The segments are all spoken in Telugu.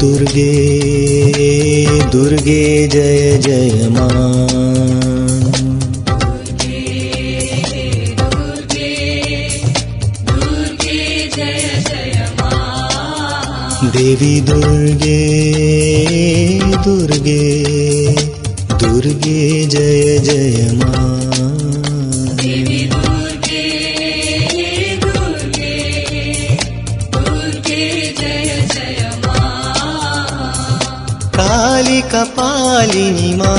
दुर्गे दुर्गे जय जय मा। देवी दुर्गे दुर्गे दुर्गे जय जय मा। బాలిక పాలిని మా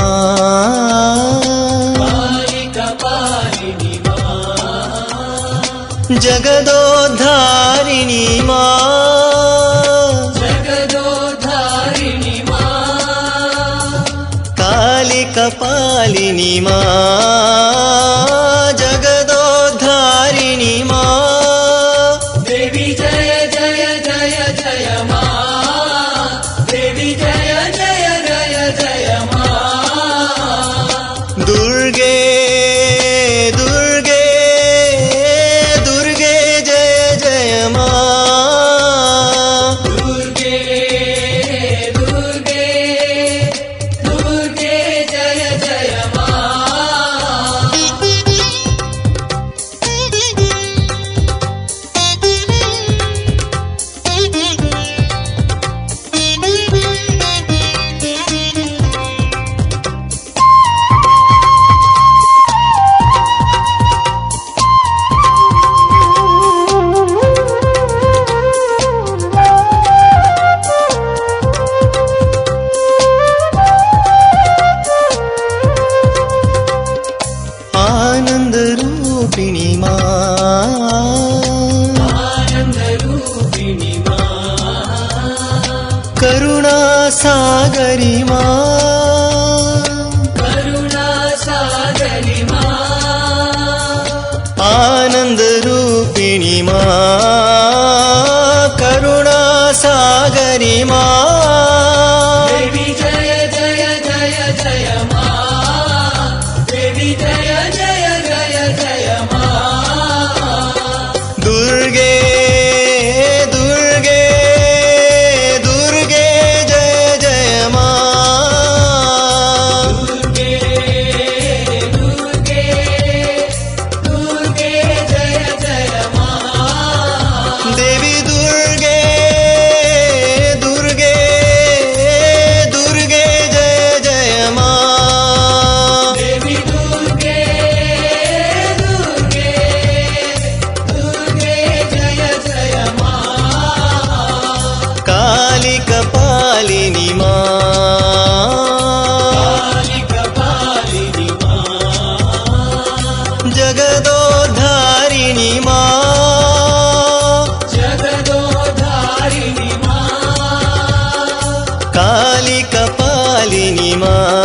జగదోద్ధారిణి మా జగదోద్ధారిణి మా కాళిక పాలిని మా జగదోద్ధారిణి మా దేవి జయ జయ జయ జయ మా 놀게 സാഗരിമാ. irmã